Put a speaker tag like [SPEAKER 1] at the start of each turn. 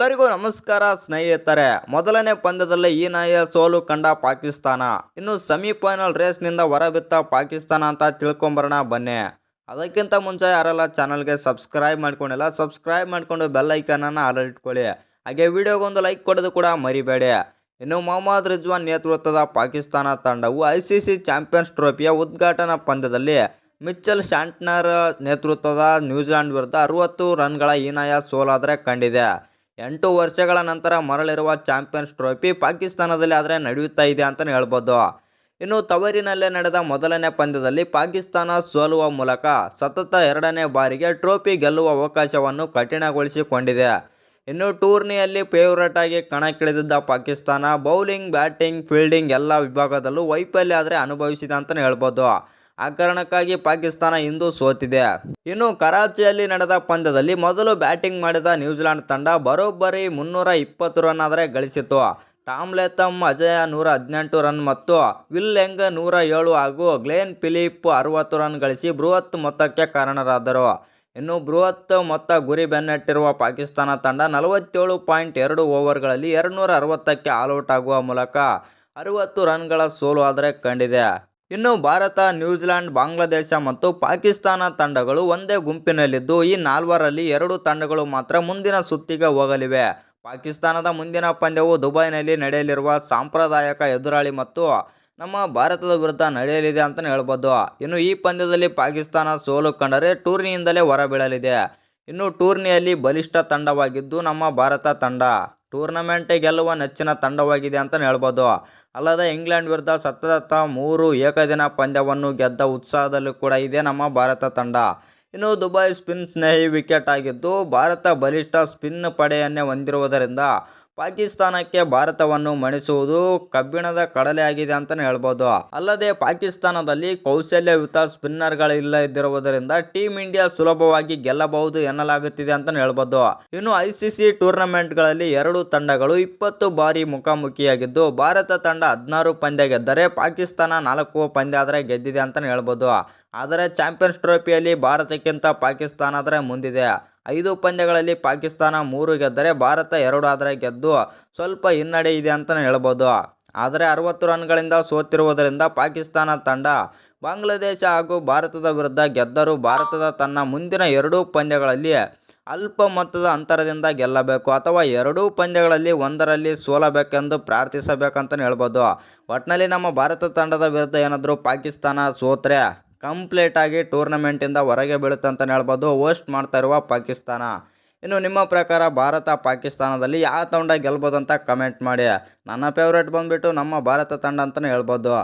[SPEAKER 1] ಎಲ್ಲರಿಗೂ ನಮಸ್ಕಾರ ಸ್ನೇಹಿತರೆ. ಮೊದಲನೇ ಪಂದ್ಯದಲ್ಲಿ ಈ ನಾಯ ಸೋಲು ಕಂಡ ಪಾಕಿಸ್ತಾನ. ಇನ್ನು ಸೆಮಿಫೈನಲ್ ರೇಸ್ನಿಂದ ಹೊರಬಿತ್ತ ಪಾಕಿಸ್ತಾನ ಅಂತ ತಿಳ್ಕೊಂಬರೋಣ ಬನ್ನಿ. ಅದಕ್ಕಿಂತ ಮುಂಚೆ ಯಾರೆಲ್ಲ ಚಾನಲ್ಗೆ ಸಬ್ಸ್ಕ್ರೈಬ್ ಮಾಡ್ಕೊಂಡಿಲ್ಲ, ಸಬ್ಸ್ಕ್ರೈಬ್ ಮಾಡಿಕೊಂಡು ಬೆಲ್ ಆಲ್ ಇಟ್ಕೊಳ್ಳಿ. ಹಾಗೆ ವಿಡಿಯೋಗೊಂದು ಲೈಕ್ ಕೊಡೋದು ಕೂಡ ಮರಿಬೇಡಿ. ಇನ್ನು ಮೊಹಮ್ಮದ್ ರಿಜ್ವಾನ್ ನೇತೃತ್ವದ ಪಾಕಿಸ್ತಾನ ತಂಡವು ಐ ಸಿ ಸಿ ಚಾಂಪಿಯನ್ಸ್ ಟ್ರೋಫಿಯ ಉದ್ಘಾಟನಾ ಪಂದ್ಯದಲ್ಲಿ ಮಿಚ್ಚಲ್ ಶಾಂಟ್ನರ್ ನೇತೃತ್ವದ ನ್ಯೂಜಿಲೆಂಡ್ ವಿರುದ್ಧ ಅರುವತ್ತು ರನ್ಗಳ ಹೀನಾಯ ಸೋಲಾದರೆ ಕಂಡಿದೆ. ಎಂಟು ವರ್ಷಗಳ ನಂತರ ಮರಳಿರುವ ಚಾಂಪಿಯನ್ಸ್ ಟ್ರೋಫಿ ಪಾಕಿಸ್ತಾನದಲ್ಲಿ ಆದರೆ ನಡೆಯುತ್ತಾ ಇದೆ ಅಂತಲೇ ಹೇಳ್ಬೋದು. ಇನ್ನು ತವರಿನಲ್ಲೇ ನಡೆದ ಮೊದಲನೇ ಪಂದ್ಯದಲ್ಲಿ ಪಾಕಿಸ್ತಾನ ಸೋಲುವ ಮೂಲಕ ಸತತ ಎರಡನೇ ಬಾರಿಗೆ ಟ್ರೋಫಿ ಗೆಲ್ಲುವ ಅವಕಾಶವನ್ನು ಕಠಿಣಗೊಳಿಸಿಕೊಂಡಿದೆ. ಇನ್ನು ಟೂರ್ನಿಯಲ್ಲಿ ಫೇವರೇಟ್ ಆಗಿ ಕಣಕ್ಕಿಳಿದಿದ್ದ ಪಾಕಿಸ್ತಾನ ಬೌಲಿಂಗ್, ಬ್ಯಾಟಿಂಗ್, ಫೀಲ್ಡಿಂಗ್ ಎಲ್ಲ ವಿಭಾಗದಲ್ಲೂ ವೈಫಲ್ಯ ಆದರೆ ಅನುಭವಿಸಿದೆ ಅಂತಲೇ ಹೇಳ್ಬೋದು. ಆ ಕಾರಣಕ್ಕಾಗಿ ಪಾಕಿಸ್ತಾನ ಇಂದು ಸೋತಿದೆ. ಇನ್ನು ಕರಾಚಿಯಲ್ಲಿ ನಡೆದ ಪಂದ್ಯದಲ್ಲಿ ಮೊದಲು ಬ್ಯಾಟಿಂಗ್ ಮಾಡಿದ ನ್ಯೂಜಿಲೆಂಡ್ ತಂಡ ಬರೋಬ್ಬರಿ ಮುನ್ನೂರ ಇಪ್ಪತ್ತು ರನ್ ಆದರೆ ಗಳಿಸಿತು ಟಾಮ್ ಲೆಥಮ್, ಅಜಯ ನೂರ ಹದಿನೆಂಟು ರನ್ ಮತ್ತು ವಿಲ್ ಯಂಗ್ ನೂರ ಏಳು ಹಾಗೂ ಗ್ಲೇನ್ ಫಿಲಿಪ್ ಅರವತ್ತು ರನ್ ಗಳಿಸಿ ಬೃಹತ್ ಮೊತ್ತಕ್ಕೆ ಕಾರಣರಾದರು. ಇನ್ನು ಬೃಹತ್ ಮೊತ್ತ ಗುರಿ ಬೆನ್ನಟ್ಟಿರುವ ಪಾಕಿಸ್ತಾನ ತಂಡ ನಲವತ್ತೇಳು ಪಾಯಿಂಟ್ ಎರಡು ಓವರ್ಗಳಲ್ಲಿ ಎರಡುನೂರ ಅರವತ್ತಕ್ಕೆ ಆಲ್ಔಟ್ ಆಗುವ ಮೂಲಕ ಅರವತ್ತು ರನ್ಗಳ ಸೋಲು ಆದರೆ ಕಂಡಿದೆ. ಇನ್ನು ಭಾರತ ನ್ಯೂಜಿಲೆಂಡ್ ಬಾಂಗ್ಲಾದೇಶ ಮತ್ತು ಪಾಕಿಸ್ತಾನ ತಂಡಗಳು ಒಂದೇ ಗುಂಪಿನಲ್ಲಿದ್ದು ಈ ನಾಲ್ವರಲ್ಲಿ ಎರಡು ತಂಡಗಳು ಮಾತ್ರ ಮುಂದಿನ ಸುತ್ತಿಗೆ ಹೋಗಲಿವೆ. ಪಾಕಿಸ್ತಾನದ ಮುಂದಿನ ಪಂದ್ಯವು ದುಬೈನಲ್ಲಿ ನಡೆಯಲಿರುವ ಸಾಂಪ್ರದಾಯಿಕ ಎದುರಾಳಿ ಮತ್ತು ನಮ್ಮ ಭಾರತದ ವಿರುದ್ಧ ನಡೆಯಲಿದೆ ಅಂತಲೇ ಹೇಳ್ಬೋದು. ಇನ್ನು ಈ ಪಂದ್ಯದಲ್ಲಿ ಪಾಕಿಸ್ತಾನ ಸೋಲು ಕಂಡರೆ ಟೂರ್ನಿಯಿಂದಲೇ ಹೊರಬೀಳಲಿದೆ. ಇನ್ನು ಟೂರ್ನಿಯಲ್ಲಿ ಬಲಿಷ್ಠ ತಂಡವಾಗಿದ್ದು ನಮ್ಮ ಭಾರತ ತಂಡ. ಟೂರ್ನಮೆಂಟ್ ಗೆಲ್ಲುವ ನೆಚ್ಚಿನ ತಂಡವಾಗಿದೆ ಅಂತಲೇ ಹೇಳ್ಬೋದು. ಅಲ್ಲದೆ ಇಂಗ್ಲೆಂಡ್ ವಿರುದ್ಧ ಸತತ ಮೂರು ಏಕದಿನ ಪಂದ್ಯವನ್ನು ಗೆದ್ದ ಉತ್ಸಾಹದಲ್ಲೂ ಕೂಡ ಇದೆ ನಮ್ಮ ಭಾರತ ತಂಡ. ಇನ್ನು ದುಬೈ ಸ್ಪಿನ್ ಸ್ನೇಹಿ ವಿಕೆಟ್ ಆಗಿದ್ದು, ಭಾರತ ಬಲಿಷ್ಠ ಸ್ಪಿನ್ ಪಡೆಯನ್ನೇ ಹೊಂದಿರುವುದರಿಂದ ಪಾಕಿಸ್ತಾನಕ್ಕೆ ಭಾರತವನ್ನು ಮಣಿಸುವುದು ಕಬ್ಬಿಣದ ಕಡಲೆ ಆಗಿದೆ ಅಂತಲೇ ಹೇಳ್ಬೋದು. ಅಲ್ಲದೆ ಪಾಕಿಸ್ತಾನದಲ್ಲಿ ಕೌಶಲ್ಯಯುತ ಸ್ಪಿನ್ನರ್ಗಳು ಇಲ್ಲ ಇದ್ದಿರುವುದರಿಂದ ಟೀಮ್ ಇಂಡಿಯಾ ಸುಲಭವಾಗಿ ಗೆಲ್ಲಬಹುದು ಎನ್ನಲಾಗುತ್ತಿದೆ ಅಂತಲೇ ಹೇಳ್ಬೋದು. ಇನ್ನು ಐಸಿಸಿ ಟೂರ್ನಮೆಂಟ್ಗಳಲ್ಲಿ ಎರಡು ತಂಡಗಳು ಇಪ್ಪತ್ತು ಬಾರಿ ಮುಖಾಮುಖಿಯಾಗಿದ್ದು, ಭಾರತ ತಂಡ ಹದಿನಾರು ಪಂದ್ಯ ಗೆದ್ದರೆ ಪಾಕಿಸ್ತಾನ ನಾಲ್ಕು ಪಂದ್ಯ ಆದರೆ ಗೆದ್ದಿದೆ ಅಂತಲೇ ಹೇಳ್ಬೋದು. ಆದರೆ ಚಾಂಪಿಯನ್ಸ್ ಟ್ರೋಫಿಯಲ್ಲಿ ಭಾರತಕ್ಕಿಂತ ಪಾಕಿಸ್ತಾನ ಆದರೆ ಮುಂದಿದೆ. ಐದು ಪಂದ್ಯಗಳಲ್ಲಿ ಪಾಕಿಸ್ತಾನ ಮೂರು ಗೆದ್ದರೆ ಭಾರತ ಎರಡು ಆದರೆ ಗೆದ್ದು ಸ್ವಲ್ಪ ಹಿನ್ನಡೆ ಇದೆ ಅಂತಲೇ ಹೇಳ್ಬೋದು. ಆದರೆ ಅರವತ್ತು ರನ್ಗಳಿಂದ ಸೋತಿರುವುದರಿಂದ ಪಾಕಿಸ್ತಾನ ತಂಡ ಬಾಂಗ್ಲಾದೇಶ ಹಾಗೂ ಭಾರತದ ವಿರುದ್ಧ ಗೆದ್ದರೂ ಭಾರತದ ತನ್ನ ಮುಂದಿನ ಎರಡೂ ಪಂದ್ಯಗಳಲ್ಲಿ ಅಲ್ಪ ಮೊತ್ತದ ಅಂತರದಿಂದ ಗೆಲ್ಲಬೇಕು ಅಥವಾ ಎರಡೂ ಪಂದ್ಯಗಳಲ್ಲಿ ಒಂದರಲ್ಲಿ ಸೋಲಬೇಕೆಂದು ಪ್ರಾರ್ಥಿಸಬೇಕಂತಲೇ ಹೇಳ್ಬೋದು. ಒಟ್ಟಿನಲ್ಲಿ ನಮ್ಮ ಭಾರತ ತಂಡದ ವಿರುದ್ಧ ಏನಾದರೂ ಪಾಕಿಸ್ತಾನ ಸೋತ್ರೆ? ಕಂಪ್ಲೀಟಾಗಿ ಟೂರ್ನಮೆಂಟಿಂದ ಹೊರಗೆ ಬೀಳುತ್ತೆ ಅಂತಲೇ ಹೇಳ್ಬೋದು. ಹೋಸ್ಟ್ ಮಾಡ್ತಾ ಇರುವ ಪಾಕಿಸ್ತಾನ. ಇನ್ನು ನಿಮ್ಮ ಪ್ರಕಾರ ಭಾರತ ಪಾಕಿಸ್ತಾನದಲ್ಲಿ ಯಾವ ತಂಡ ಗೆಲ್ಬೋದು ಅಂತ ಕಮೆಂಟ್ ಮಾಡಿ. ನನ್ನ ಫೇವ್ರೇಟ್ ಬಂದುಬಿಟ್ಟು ನಮ್ಮ ಭಾರತ ತಂಡ ಅಂತಲೇ ಹೇಳ್ಬೋದು.